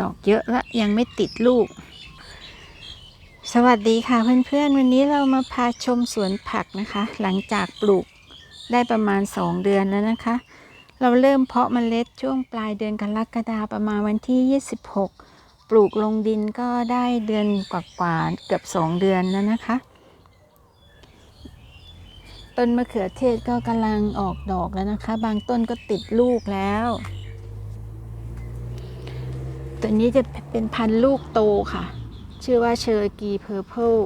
ดอกเยอะและยังไม่ติดลูก สวัสดีค่ะเพื่อนๆ วันนี้เรามาพาชมสวนผักนะคะ หลังจากปลูกได้ประมาณ 2 เดือนแล้วนะคะ เราเริ่มเพาะเมล็ดช่วงปลายเดือนกรกฎาคมประมาณวันที่ 26 ปลูกลงดินก็ได้เดือนกว่าๆเกือบ 2 เดือนแล้วนะคะต้นมะเขือเทศก็กำลังออกดอกแล้วนะคะ บางต้นก็ติดลูกแล้ว ตัวนี้จะเป็นพันธุ์ลูกโตค่ะ ชื่อว่าเชอร์กีเพอร์เพล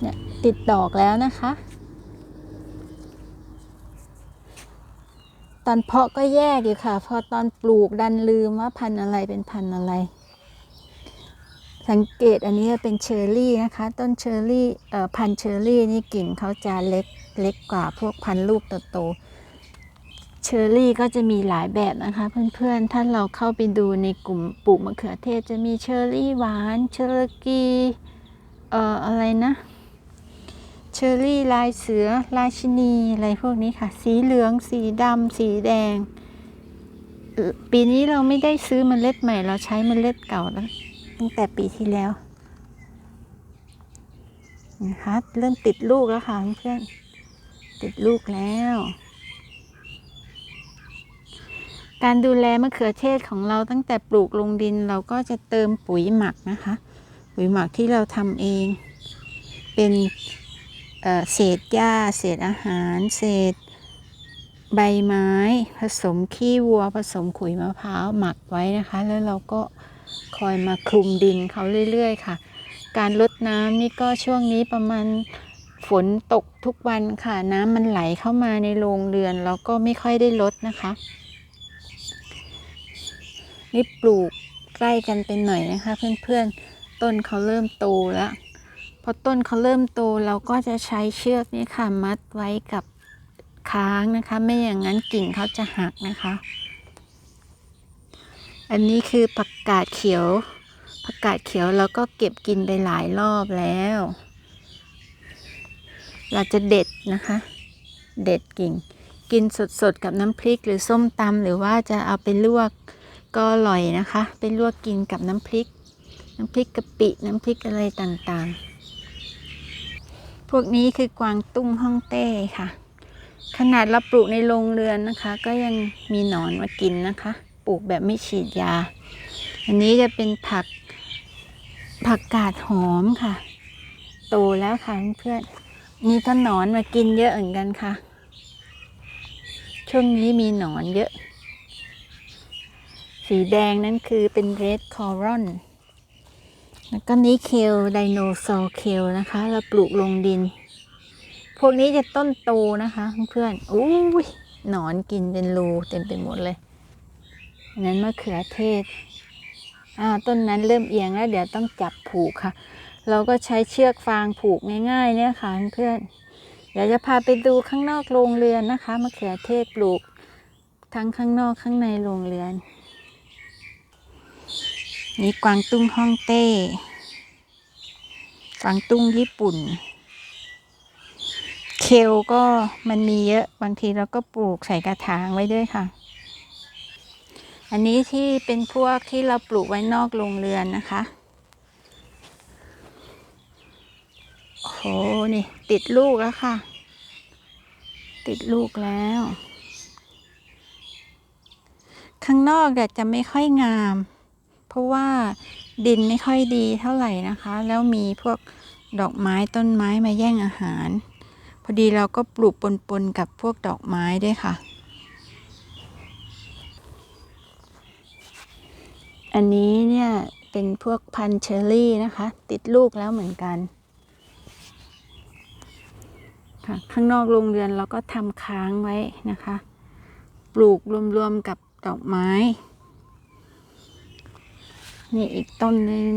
เนี่ยติดดอกแล้วนะคะ ตอนเพาะก็แยกอยู่ค่ะ พอตอนปลูกดันลืมว่าพันธุ์อะไรเป็นพันธุ์อะไร สังเกตอันนี้เป็นเชอร์รี่นะคะ ต้นเชอร์รี่เอ่อพันเชอร์รี่นี่กิ่งเขาจะเล็กเล็กกว่าพวกพันธุ์ลูกโตๆ เชอร์รี่ก็จะมีหลายแบบนะคะเพื่อนๆ ถ้าเราเข้าไปดูในกลุ่มปลูกมะเขือเทศจะมีเชอร์รี่หวาน เชอร์กีเอ่ออะไรนะ เชอร์รี่ลายเสือราชินีอะไรพวกนี้ค่ะ สีเหลือง สีดำ สีแดง ปีนี้เราไม่ได้ซื้อมเมล็ดใหม่ เราใช้มเมล็ดเก่าแล้วตั้งแต่ปีที่แล้วนะคะเริ่มติดลูกแล้วค่ะเพื่อนติดลูกแล้ว การดูแลมะเขือเทศของเราตั้งแต่ปลูกลงดินเราก็จะเติมปุ๋ยหมักนะคะ ปุ๋ยหมักที่เราทำเอง เป็นเเศษหญ้า เศษอาหาร เศษใบไม้ ผสมขี้วัว ผสมขุยมะพร้าวหมักไว้นะคะ แล้วเราก็คอยมาคลุมดินเขาเรื่อย ๆ ค่ะ การลดน้ำนี่ก็ช่วงนี้ประมาณฝนตกทุกวันค่ะ น้ำมันไหลเข้ามาในโรงเรือน เราก็ไม่ค่อยได้ลดนะคะ นี่ปลูกใกล้กันเป็นหน่อยนะคะ เพื่อนๆ ต้นเขาเริ่มโตแล้ว พอต้นเขาเริ่มโตเราก็จะใช้เชือกนี่ค่ะมัดไว้กับค้างนะคะ ไม่อย่างนั้นกิ่งเขาจะหักนะคะ อันนี้คือผักกาดเขียวผักกาดเขียวเราก็เก็บกินไปหลายรอบแล้ว เราจะเด็ดนะคะ เด็ดกิ่ง กินสดๆกับน้ำพริกหรือส้มตำหรือว่าจะเอาไปลวก ก็อร่อยนะคะ ไปลวกกินกับน้ำพริก น้ำพริกกะปิ น้ำพริกอะไรต่างๆ พวกนี้คือกวางตุ้งฮ่องเต้ค่ะ ขนาดเราปลูกในโรงเรือนนะคะ ก็ยังมีหนอนมากินนะคะ ปลูกแบบไม่ฉีดยา อันนี้จะเป็นผักผักกาดหอมค่ะ โตแล้วค่ะเพื่อนๆนี่ก็หนอนมากินเยอะเหมือนกันค่ะ ช่วงนี้มีหนอนเยอะ สีแดงนั้นคือเป็นเรดคอรอนแล้วก็นี้เคลไดโนเสาร์เคลนะคะ เราปลูกลงดิน พวกนี้จะต้นโตนะคะเพื่อนๆอู้ยหนอนกินเป็นรูเต็มไปหมดเลยนนั้นมะเขือเทศอ่าต้นนั้นเริ่มเอียงแล้วเดี๋ยวต้องจับผูกค่ะ เราก็ใช้เชือกฟางผูกง่ายๆเนี่ยค่ะเพื่อนเดี๋ยวจะพาไปดูข้างนอกโรงเรือนนะคะมะเขือเทศปลูกทั้งข้างนอกข้างในโรงเรือน นี่กวางตุ้งฮ่องเต้ กวางตุ้งญี่ปุ่น เคลก็มันมีเยอะบางทีเราก็ปลูกใส่กระถางไว้ด้วยค่ะ อันนี้ที่เป็นพวกที่เราปลูกไว้นอกโรงเรือนนะคะโอ้โหนี่ ติดลูกแล้วค่ะ ติดลูกแล้ว ข้างนอกเนี่ยจะไม่ค่อยงาม เพราะว่าดินไม่ค่อยดีเท่าไหร่นะคะ แล้วมีพวกดอกไม้ต้นไม้มาแย่งอาหาร พอดีเราก็ปลูกปนๆกับพวกดอกไม้ด้วยค่ะ อันนี้เนี่ยเป็นพวกพันเชอร์รี่นะคะ ติดลูกแล้วเหมือนกันค่ะข้างนอกโรงเรือนเราก็ทำค้างไว้นะคะ ปลูกรวมๆกับดอกไม้ นี่อีกต้นหนึ่ง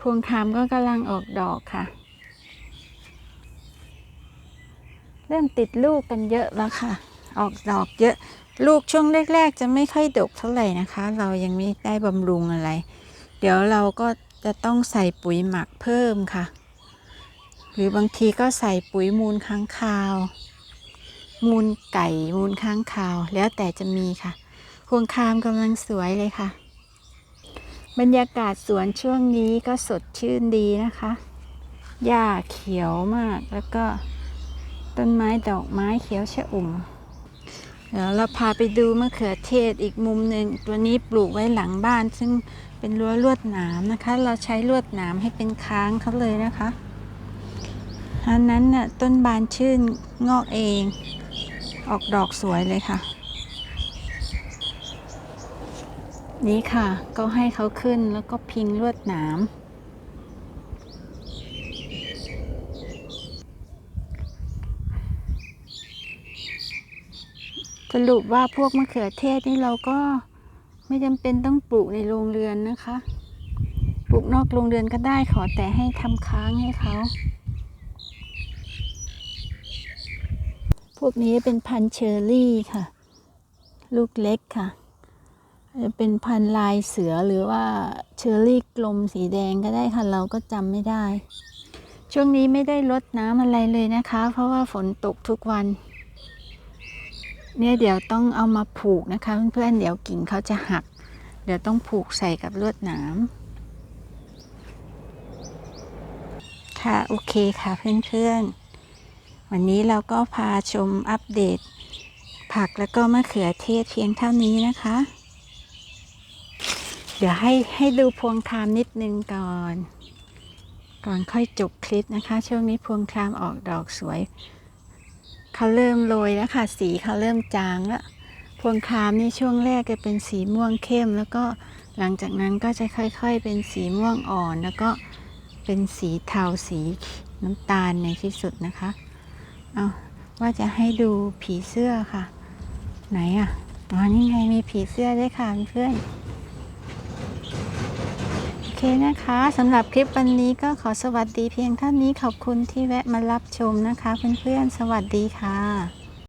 พวงคามก็กำลังออกดอกค่ะ เริ่มติดลูกกันเยอะแล้วค่ะ ออกดอกเยอะลูกช่วงแรก ๆ จะไม่ค่อยดกเท่าไหร่นะคะ เรายังไม่ได้บำรุงอะไร เดี๋ยวเราก็จะต้องใส่ปุ๋ยหมักเพิ่มค่ะ หรือบางทีก็ใส่ปุ๋ยมูลค้างคาว มูลไก่มูลค้างคาว แล้วแต่จะมีค่ะพวงคามกำลังสวยเลยค่ะ บรรยากาศสวนช่วงนี้ก็สดชื่นดีนะคะ หญ้าเขียวมาก แล้วก็ต้นไม้ดอกไม้เขียวชะอุ่ม เดี๋ยวเราพาไปดูมะเขือเทศอีกมุมหนึ่ง ตัวนี้ปลูกไว้หลังบ้าน ซึ่งเป็นรั้วลวดหนามนะคะ เราใช้ลวดหนามให้เป็นค้างเขาเลยนะคะ อันนั้นน่ะต้นบานชื่นงอกเอง ออกดอกสวยเลยค่ะ นี่ค่ะ ก็ให้เขาขึ้นแล้วก็พิงลวดหนาม สรุปว่าพวกมะเขือเทศนี่เราก็ไม่จำเป็นต้องปลูกในโรงเรือนนะคะ ปลูกนอกโรงเรือนก็ได้ขอแต่ให้ทำค้างให้เขา พวกนี้เป็นพันเชอร์รี่ค่ะ ลูกเล็กค่ะ จะเป็นพันลายเสือหรือว่าเชอร์รี่กลมสีแดงก็ได้ค่ะเราก็จำไม่ได้ ช่วงนี้ไม่ได้ลดน้ำอะไรเลยนะคะ เพราะว่าฝนตกทุกวัน เนี่ยเดี๋ยวต้องเอามาผูกนะคะ เพื่อนๆเดี๋ยวกิ่งเขาจะหัก เดี๋ยวต้องผูกใส่กับลวดหนามค่ะโอเคค่ะเพื่อนๆ วันนี้เราก็พาชมอัปเดต ผักแล้วก็มะเขือเทศเพียงเท่านี้นะคะ เดี๋ยวให้ให้ดูพวงครามนิดนึงก่อน ก่อนค่อยจบคลิปนะคะ ช่วงนี้พวงครามออกดอกสวยเขาเริ่มโรยแล้วค่ะ สีเขาเริ่มจางแล้วพวงครามนี่ช่วงแรกจะเป็นสีม่วงเข้ม แล้วก็หลังจากนั้นก็จะค่อย ๆ เป็นสีม่วงอ่อน แล้วก็เป็นสีเทาสีน้ำตาลในที่สุดนะคะเอาว่าจะให้ดูผีเสื้อค่ะ ไหนอะอ๋อนี่ไงมีผีเสื้อด้วยค่ะเพื่อน นะคะสำหรับคลิปวันนี้ก็ขอสวัสดีเพียงเท่านี้ขอบคุณที่แวะมารับชมนะคะเพื่อนๆสวัสดีค่ะ